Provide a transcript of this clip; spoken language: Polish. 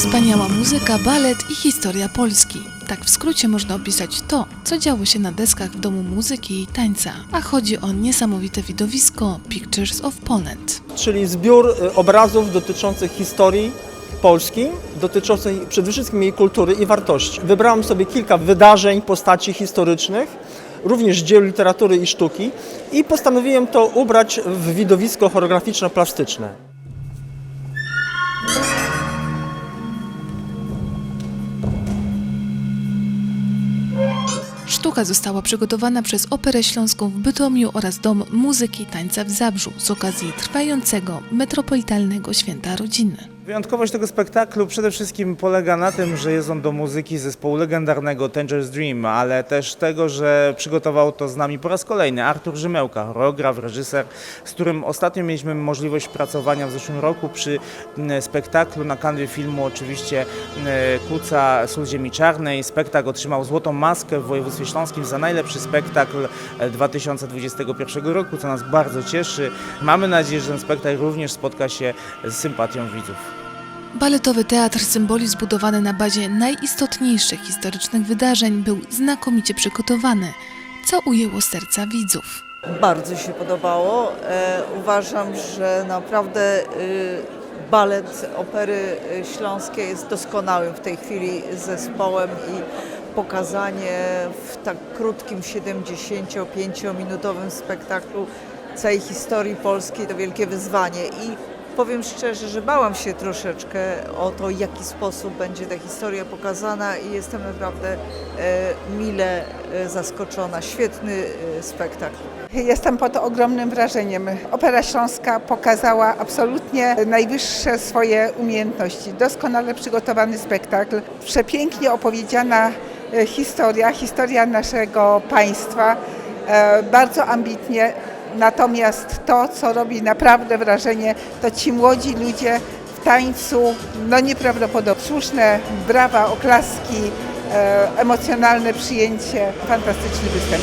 Wspaniała muzyka, balet i historia Polski. Tak w skrócie można opisać to, co działo się na deskach w Domu Muzyki i Tańca, a chodzi o niesamowite widowisko Pictures of Poland. czyli zbiór y, obrazów dotyczących historii Polski, dotyczących przede wszystkim jej kultury i wartości. Wybrałem sobie kilka wydarzeń, postaci historycznych, również dzieł literatury i sztuki i postanowiłem to ubrać w widowisko choreograficzno-plastyczne. Sztuka została przygotowana przez Operę Śląską w Bytomiu oraz Dom Muzyki i Tańca w Zabrzu z okazji trwającego metropolitalnego święta rodziny. Wyjątkowość tego spektaklu przede wszystkim polega na tym, że jest on do muzyki zespołu legendarnego Tanger's Dream, ale też tego, że przygotował to z nami po raz kolejny Artur Rzymełka, choreograf, reżyser, z którym ostatnio mieliśmy możliwość pracowania w zeszłym roku przy spektaklu na kanwie filmu oczywiście Kuca Sól Ziemi Czarnej. Spektakl otrzymał Złotą Maskę w województwie śląskim za najlepszy spektakl e, 2021 roku, co nas bardzo cieszy. Mamy nadzieję, że ten spektakl również spotka się z sympatią widzów. Baletowy teatr symboli zbudowany na bazie najistotniejszych historycznych wydarzeń był znakomicie przygotowany, co ujęło serca widzów. Bardzo się podobało. E, uważam, że naprawdę y, balet Opery y, Śląskiej jest doskonałym w tej chwili zespołem i pokazanie w tak krótkim 75-minutowym spektaklu całej historii Polski to wielkie wyzwanie i powiem szczerze, że bałam się troszeczkę o to, w jaki sposób będzie ta historia pokazana i jestem naprawdę e, mile e, zaskoczona. Świetny e, spektakl. Jestem pod ogromnym wrażeniem. Opera Śląska pokazała absolutnie najwyższe swoje umiejętności. Doskonale przygotowany spektakl, przepięknie opowiedziana historia, historia naszego państwa, bardzo ambitnie. Natomiast to, co robi naprawdę wrażenie, to ci młodzi ludzie w tańcu, no nieprawdopodobne. Słuszne brawa, oklaski, e, emocjonalne przyjęcie, fantastyczny występ.